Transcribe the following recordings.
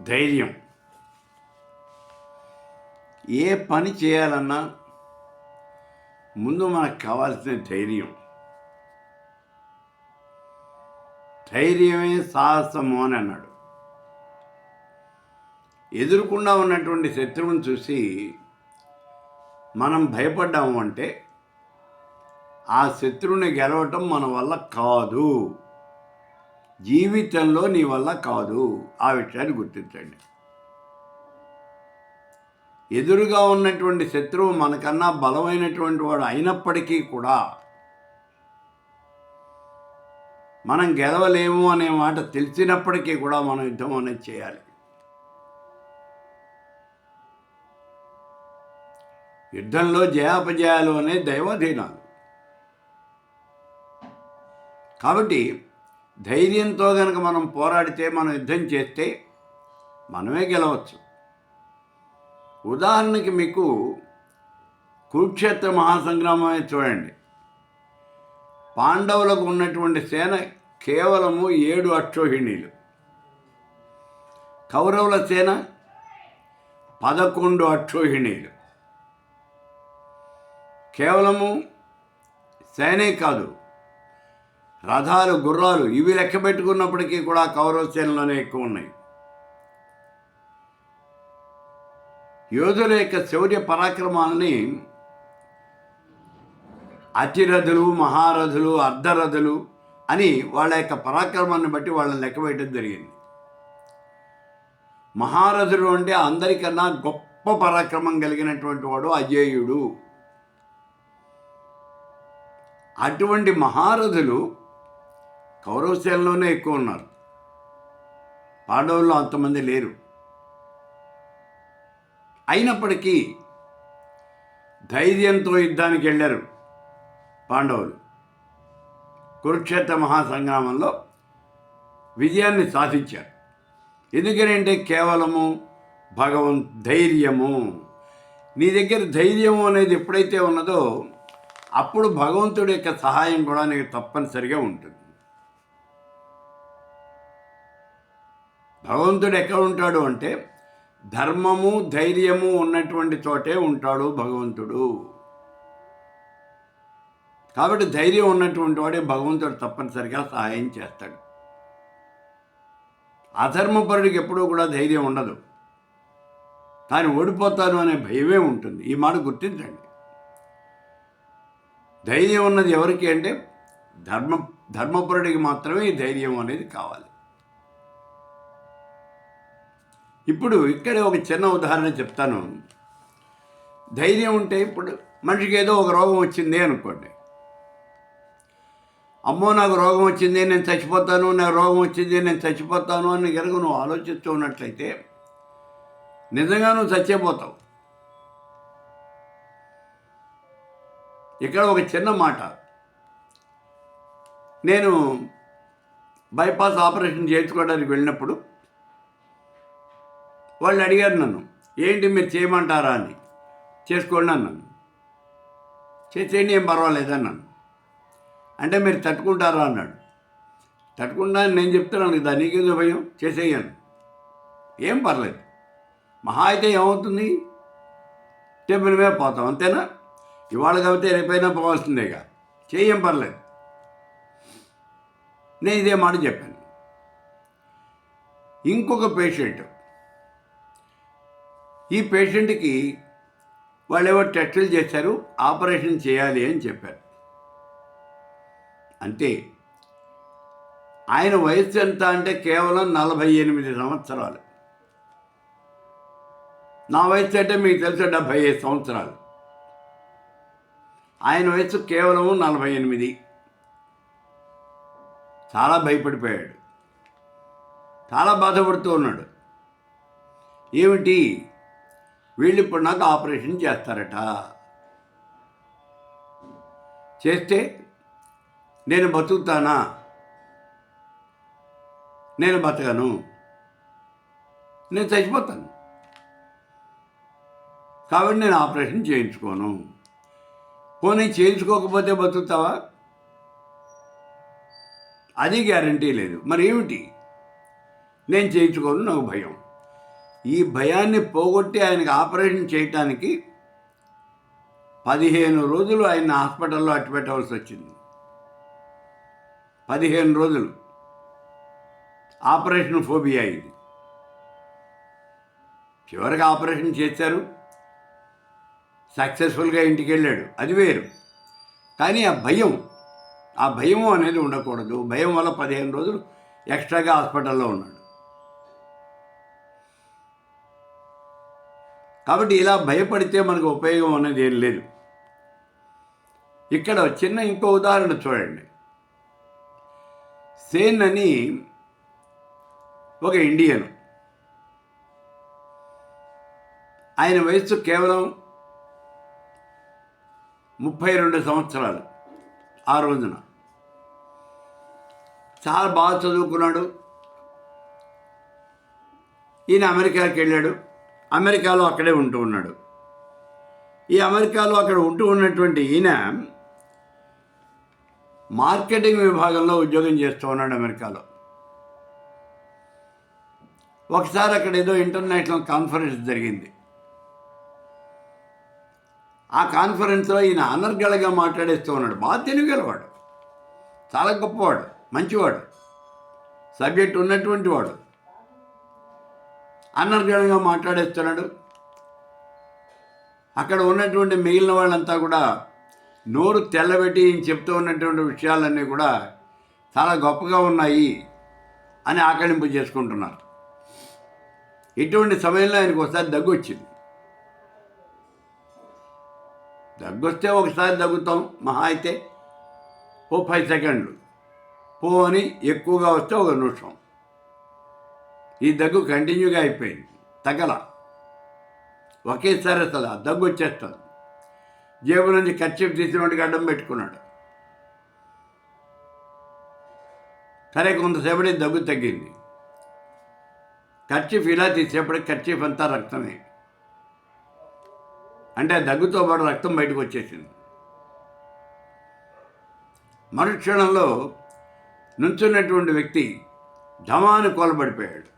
ధైర్యం. ఏ పని చేయాలన్నా ముందు మనకు కావాల్సిన ధైర్యం. ధైర్యమే సాహసము అని అన్నాడు. ఎదురుకుండా ఉన్నటువంటి శత్రువుని చూసి మనం భయపడ్డాము అంటే ఆ శత్రువుని గెలవటం మన వల్ల కాదు. జీవితంలో నీ వల్ల కాదు. ఆ విషయాన్ని గుర్తించండి. ఎదురుగా ఉన్నటువంటి శత్రువు మనకన్నా బలమైనటువంటి వాడు అయినప్పటికీ కూడా మనం గెలవలేము అనే మాట తెలిసినప్పటికీ కూడా మనం యుద్ధం అనేది చేయాలి. యుద్ధంలో జయాపజయాలు అనే దైవాధీనాలు. కాబట్టి ధైర్యంతో కనుక మనం పోరాడితే మనం యుద్ధం చేస్తే మనమే గెలవచ్చు. ఉదాహరణకి మీకు కురుక్షేత్ర మహాసంగ్రామమే చూడండి. పాండవులకు ఉన్నటువంటి సేన కేవలము ఏడు అక్షోహిణీలు కౌరవుల సేన పదకొండు అక్షోహిణీలు కేవలము సేనే కాదు రథాలు గుర్రాలు ఇవి లెక్క పెట్టుకున్నప్పటికీ కూడా కౌరవ సేనలోనే ఎక్కువ ఉన్నాయి. యోధుల యొక్క శౌర్య పరాక్రమాలని అతిరథులు మహారథులు అర్ధరథులు అని వాళ్ళ యొక్క పరాక్రమాన్ని బట్టి వాళ్ళని లెక్క వేయడం జరిగింది. మహారథుడు అంటే అందరికన్నా గొప్ప పరాక్రమం కలిగినటువంటి వాడు అజేయుడు. అటువంటి మహారథులు కౌరవ సేనలోనే ఎక్కువ ఉన్నారు. పాండవుల్లో అంతమంది లేరు. అయినప్పటికీ ధైర్యంతో యుద్ధానికి వెళ్ళారు పాండవులు. కురుక్షేత్ర మహాసంగ్రామంలో విజయాన్ని సాధించారు. ఎందుకనంటే కేవలము భగవంత్ ధైర్యము. నీ దగ్గర ధైర్యము అనేది ఎప్పుడైతే ఉన్నదో అప్పుడు భగవంతుడి యొక్క సహాయం కూడా నీకు తప్పనిసరిగా ఉంటుంది. భగవంతుడు ఎక్కడ ఉంటాడు అంటే ధర్మము ధైర్యము ఉన్నటువంటి చోటే ఉంటాడు భగవంతుడు. కాబట్టి ధైర్యం ఉన్నటువంటి వాడే భగవంతుడు తప్పనిసరిగా సహాయం చేస్తాడు. అధర్మపరుడికి ఎప్పుడూ కూడా ధైర్యం ఉండదు. తాను ఓడిపోతాను అనే భయమే ఉంటుంది. ఈ మాట గుర్తించండి. ధైర్యం ఉన్నది ఎవరికి అంటే ధర్మ ధర్మపరుడికి మాత్రమే ఈ ధైర్యం అనేది కావాలి. ఇప్పుడు ఇక్కడ ఒక చిన్న ఉదాహరణ చెప్తాను. ధైర్యం ఉంటే ఇప్పుడు మనిషికి ఏదో ఒక రోగం వచ్చింది అనుకోండి. అమ్మో నాకు రోగం వచ్చింది నేను చచ్చిపోతాను నాకు రోగం వచ్చింది నేను చచ్చిపోతాను అని కనుక నువ్వు ఆలోచిస్తూ ఉన్నట్లయితే నిజంగా నువ్వు చచ్చిపోతావు. ఇక్కడ ఒక చిన్న మాట. నేను బైపాస్ ఆపరేషన్ చేయించుకోవడానికి వెళ్ళినప్పుడు వాళ్ళు అడిగారు నన్ను. ఏంటి మీరు చేయమంటారా? అని. చేసుకోండి అన్నాను చేసేయండి ఏం పర్వాలేదన్నాను అంటే మీరు తట్టుకుంటారా? అన్నాడు. తట్టుకుంటా అని నేను చెప్తున్నాను కదా నీకేదో భయం చేసేయను ఏం పర్లేదు. మహా అయితే ఏమవుతుంది? టెంపుల్ మీద పోతాం. అంతేనా? ఇవాళ కాబట్టి రేపైనా పోవాల్సిందేగా. చేయం పర్లేదు. నేను ఇదే మాట చెప్పాను. ఇంకొక పేషెంట్ ఈ పేషెంట్కి వాళ్ళు ఎవరు టెస్టులు చేశారు ఆపరేషన్ చేయాలి అని చెప్పారు. అంతే ఆయన వయసు ఎంత అంటే కేవలం నలభై ఎనిమిది సంవత్సరాలు. నా వయసు అంటే మీకు తెలుసు డెబ్భై ఐదు సంవత్సరాలు. ఆయన వయసు కేవలం నలభై ఎనిమిది. చాలా భయపడిపోయాడు. చాలా బాధపడుతూ ఉన్నాడు. ఏమిటి? వీళ్ళు ఇప్పుడు నాకు ఆపరేషన్ చేస్తారట. చేస్తే నేను బతుకుతానా? నేను బతకను. నేను చచ్చిపోతాను. కాబట్టి నేను ఆపరేషన్ చేయించుకోను. పోనీ చేయించుకోకపోతే బతుకుతావా? అది గ్యారంటీ లేదు. మరి ఏమిటి? నేను చేయించుకోను నాకు భయం. ఈ భయాన్ని పోగొట్టి ఆయనకు ఆపరేషన్ చేయటానికి పదిహేను రోజులు ఆయన హాస్పిటల్లో అట్టుపెట్టవలసి వచ్చింది. పదిహేను రోజులు. ఆపరేషన్ ఫోబియా ఇది. చివరికి ఆపరేషన్ చేశారు. సక్సెస్ఫుల్గా ఇంటికి వెళ్ళాడు. అది వేరు. కానీ ఆ భయం ఆ భయం అనేది ఉండకూడదు. భయం వల్ల పదిహేను రోజులు ఎక్స్ట్రాగా హాస్పిటల్లో ఉన్నాడు. కాబట్టి ఇలా భయపడితే మనకు ఉపయోగం అనేది ఏం లేదు. ఇక్కడ చిన్న ఇంకో ఉదాహరణ చూడండి. సేన్ అని ఒక ఇండియన్. ఆయన వయస్సు కేవలం ముప్పై రెండు సంవత్సరాలు ఆ రోజున. చాలా బాగా చదువుకున్నాడు. ఈయన అమెరికాకి వెళ్ళాడు. అమెరికాలో అక్కడే ఉంటూ ఉన్నాడు. ఈ అమెరికాలో అక్కడ ఉంటూ ఉన్నటువంటి ఈయన మార్కెటింగ్ విభాగంలో ఉద్యోగం చేస్తూ ఉన్నాడు అమెరికాలో. ఒకసారి అక్కడ ఏదో ఇంటర్నేషనల్ కాన్ఫరెన్స్ జరిగింది. ఆ కాన్ఫరెన్స్లో ఈయన అనర్గళగా మాట్లాడేస్తూ ఉన్నాడు. బాగా తెలియగలవాడు చాలా గొప్పవాడు. మంచివాడు. సబ్జెక్ట్ ఉన్నటువంటి వాడు. అనర్గళంగా మాట్లాడేస్తున్నాడు అక్కడ ఉన్నటువంటి మిగిలిన వాళ్ళంతా కూడా నోరు తెల్లబెట్టి ఈయన చెప్తూ ఉన్నటువంటి విషయాలన్నీ కూడా చాలా గొప్పగా ఉన్నాయి అని ఆకలింపు చేసుకుంటున్నారు. ఇటువంటి సమయంలో ఆయనకు ఒకసారి దగ్గు వచ్చింది. దగ్గు వస్తే ఒకసారి దగ్గుతాం మహా అయితే ఓ ఫైవ్ సెకండ్లు. పో అని ఎక్కువగా వస్తే ఒక నిమిషం. ఈ దగ్గు కంటిన్యూగా అయిపోయింది. తగల. ఒకేసారి అసలు ఆ దగ్గు వచ్చేస్తుంది. జేబు నుంచి ఖర్చు తీసినోటికి అడ్డం పెట్టుకున్నాడు. సరే కొంతసేపటి దగ్గు తగ్గింది. ఖర్చీఫ్ ఇలా తీసేపటికి ఖర్చీఫ్ అంతా రక్తమే. అంటే ఆ దగ్గుతో పాటు రక్తం బయటకు వచ్చేసింది. మరుక్షణంలో నుంచున్నటువంటి వ్యక్తి ధమాను కోలబడిపోయాడు.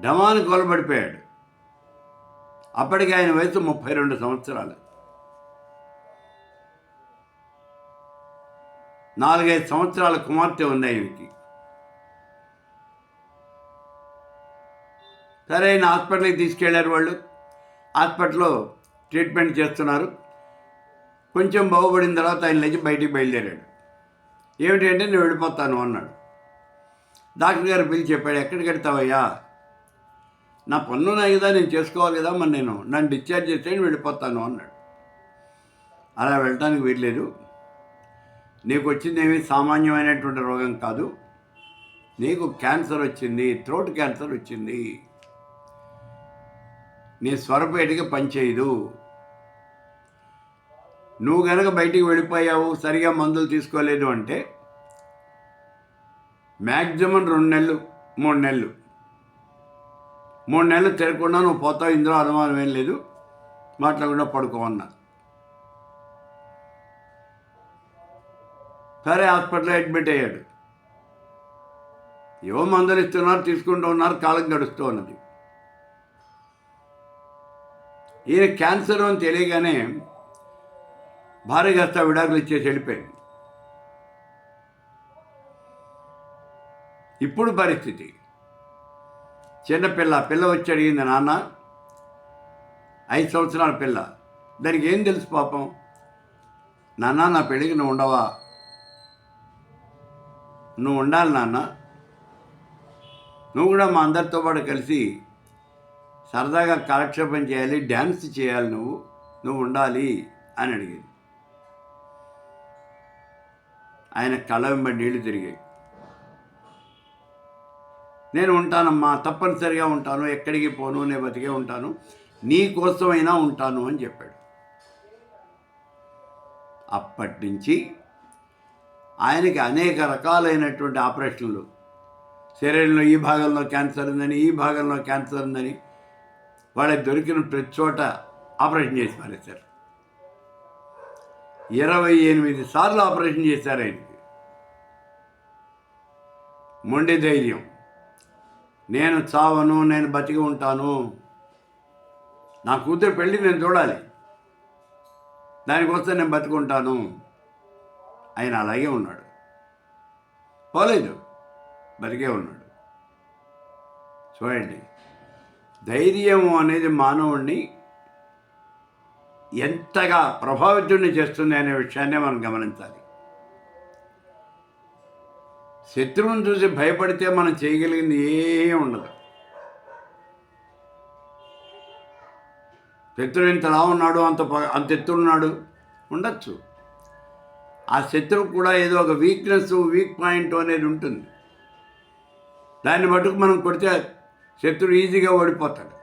డమాను కోలబడిపోయాడు. అప్పటికి ఆయన వయసు ముప్పై రెండు సంవత్సరాలు. నాలుగైదు సంవత్సరాల కుమార్తె ఉంది ఆయనకి. సరే హాస్పిటల్కి తీసుకెళ్ళారు వాళ్ళు. హాస్పిటల్లో ట్రీట్మెంట్ చేస్తున్నారు. కొంచెం బాగుపడిన తర్వాత ఆయన లేచి బయటికి బయలుదేరాడు. ఏమిటి అంటే నేను వెళ్ళిపోతాను అన్నాడు. డాక్టర్ గారు పిలిచి చెప్పాడు ఎక్కడికి వెళ్తావయ్యా? నా పన్ను నా కదా నేను చేసుకోవాలి కదా మరి నేను. నన్ను డిశ్చార్జ్ చేస్తే నేను వెళ్ళిపోతాను అన్నాడు. అలా వెళ్ళటానికి వీల్లేదు. నీకు వచ్చిందేమీ సామాన్యమైనటువంటి రోగం కాదు. నీకు క్యాన్సర్ వచ్చింది థ్రోట్ క్యాన్సర్ వచ్చింది. నీ స్వరపేటికి పనిచేయదు. నువ్వు కనుక బయటికి వెళ్ళిపోయావు సరిగా మందులు తీసుకోలేదు అంటే మ్యాక్సిమం రెండు నెలలు మూడు నెలలు మూడు నెలలు తిరగకుండా నువ్వు పోతావు ఇందులో అనుమానం ఏం లేదు. మాట్లాడకుండా పడుకోమన్నా. సరే హాస్పిటల్లో అడ్మిట్ అయ్యాడు. ఏవో మందులు ఇస్తున్నారు తీసుకుంటూ ఉన్నారు కాలం గడుస్తూ ఉన్నది. ఈయన క్యాన్సర్ అని తెలియగానే భార్య కాస్త విడాకులు ఇచ్చేసి వెళ్ళిపోయింది. ఇప్పుడు పరిస్థితి చిన్నపిల్ల పిల్ల వచ్చి అడిగింది నాన్న ఐదు సంవత్సరాల పిల్ల దానికి ఏం తెలుసు పాపం? నాన్న నా పెళ్ళికి నువ్వు ఉండవా? నువ్వు ఉండాలి నాన్న. నువ్వు కూడా మా అందరితో పాటు కలిసి సరదాగా కాలక్షేపం చేయాలి డ్యాన్స్ చేయాలి నువ్వు. నువ్వు ఉండాలి అని అడిగింది. ఆయన కళ్ళ వెంబడి నీళ్ళు తిరిగాయి. నేను ఉంటానమ్మా తప్పనిసరిగా ఉంటాను ఎక్కడికి పోను నేను బతికే ఉంటాను నీ కోసమైనా ఉంటాను అని చెప్పాడు. అప్పటి నుంచి ఆయనకి అనేక రకాలైనటువంటి ఆపరేషన్లు. శరీరంలో ఈ భాగంలో క్యాన్సర్ ఉందని ఈ భాగంలో క్యాన్సర్ ఉందని వాళ్ళకి దొరికిన ప్రతి చోట ఆపరేషన్ చేసి పారేశారు. ఇరవై ఎనిమిది సార్లు ఆపరేషన్ చేశారు ఆయనకి. మొండి ధైర్యం. నేను చావను నేను బతికి ఉంటాను. నా కూతురు పెళ్ళి నేను చూడాలి. దానికోసం నేను బతుకుంటాను. ఆయన అలాగే ఉన్నాడు. పోలేదు. బతికే ఉన్నాడు. చూడండి. ధైర్యం అనేది మానవుణ్ణి ఎంతగా ప్రభావితుడిని చేస్తుంది అనే విషయాన్నే మనం గమనించాలి. శత్రువుని చూసి భయపడితే మనం చేయగలిగింది ఏమీ ఉండదు. శత్రువు ఇంతలా ఉన్నాడు అంత అంత ఎత్తున్నాడు ఉండొచ్చు. ఆ శత్రువు కూడా ఏదో ఒక వీక్నెస్ వీక్ పాయింట్ అనేది ఉంటుంది. దాన్ని మటుకు మనం కొడితే శత్రువు ఈజీగా ఓడిపోతాడు.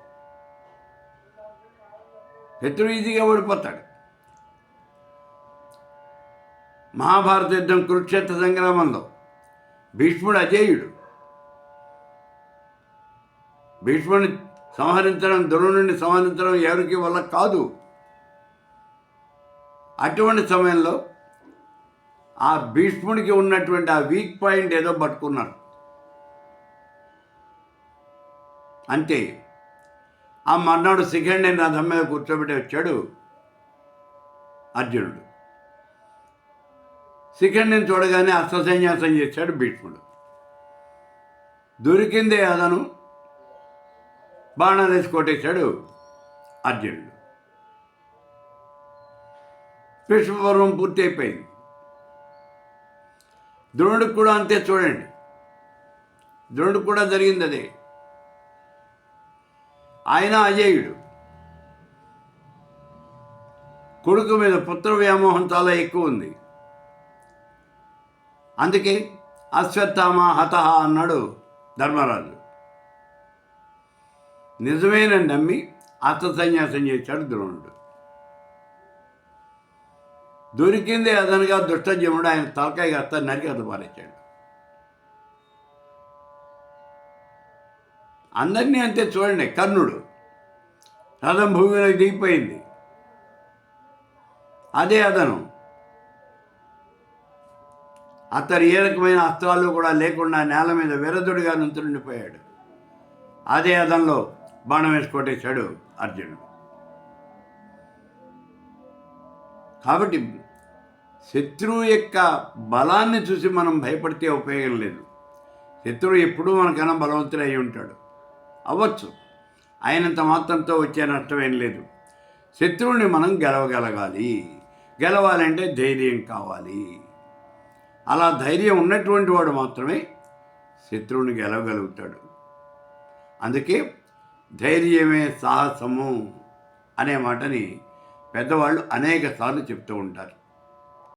శత్రువు ఈజీగా ఓడిపోతాడు. మహాభారత యుద్ధం కురుక్షేత్ర సంగ్రామంలో భీష్ముడు అజేయుడు. భీష్ముని సంహరించడం ద్రోణుడిని సంహరించడం ఎవరికి వల్ల కాదు. అటువంటి సమయంలో ఆ భీష్ముడికి ఉన్నటువంటి ఆ వీక్ పాయింట్ ఏదో పట్టుకున్నారు. అంతే. ఆ మర్నాడు సెకండ్ రథం మీద కూర్చోబెట్టి వచ్చాడు అర్జునుడు. శిఖండిని చూడగానే అస్త్రసన్యాసం చేశాడు భీష్ముడు. దొరికిందే అదను. బాణం వేసి కొట్టేశాడు అర్జునుడు. విశ్వపర్వం పూర్తి అయిపోయింది. ద్రోణుడికి కూడా అంతే చూడండి. ద్రోణుడికి కూడా జరిగింది అదే. ఆయన అజేయుడు. కొడుకు మీద పుత్ర వ్యామోహం చాలా ఎక్కువ ఉంది. అందుకే అశ్వత్థామ హత అన్నాడు ధర్మరాజు. నిజమైన నమ్మి అస్త్ర సన్యాసం చేశాడు ద్రోణుడు. దొరికింది అదనగా దుష్టజముడు ఆయన తలకాయ కాస్త నరికి అత పారేశాడు. అందరినీ అంతే చూడండి కర్ణుడు. రథం భూమిలో దిగిపోయింది. అదే అదను. అతడు ఏ రకమైన అస్త్రాలు కూడా లేకుండా నేల మీద విరదుడిగా నుంచుండిపోయాడు అదే అదంలో బాణం వేసుకోటేశాడు అర్జునుడు. కాబట్టి శత్రువు యొక్క బలాన్ని చూసి మనం భయపడితే ఉపయోగం లేదు. శత్రువు ఎప్పుడూ మనకన్నా బలవంతుడు అయి ఉంటాడు. అవ్వచ్చు. ఆయనంత మాత్రంతో వచ్చే నష్టమేం లేదు. శత్రువుని మనం గెలవగలగాలి. గెలవాలంటే ధైర్యం కావాలి. అలా ధైర్యం ఉన్నటువంటి వాడు మాత్రమే శత్రువుని గెలవగలుగుతాడు. అందుకే ధైర్యమే సాహసము అనే మాటని పెద్దవాళ్ళు అనేక సార్లు చెప్తూ ఉంటారు.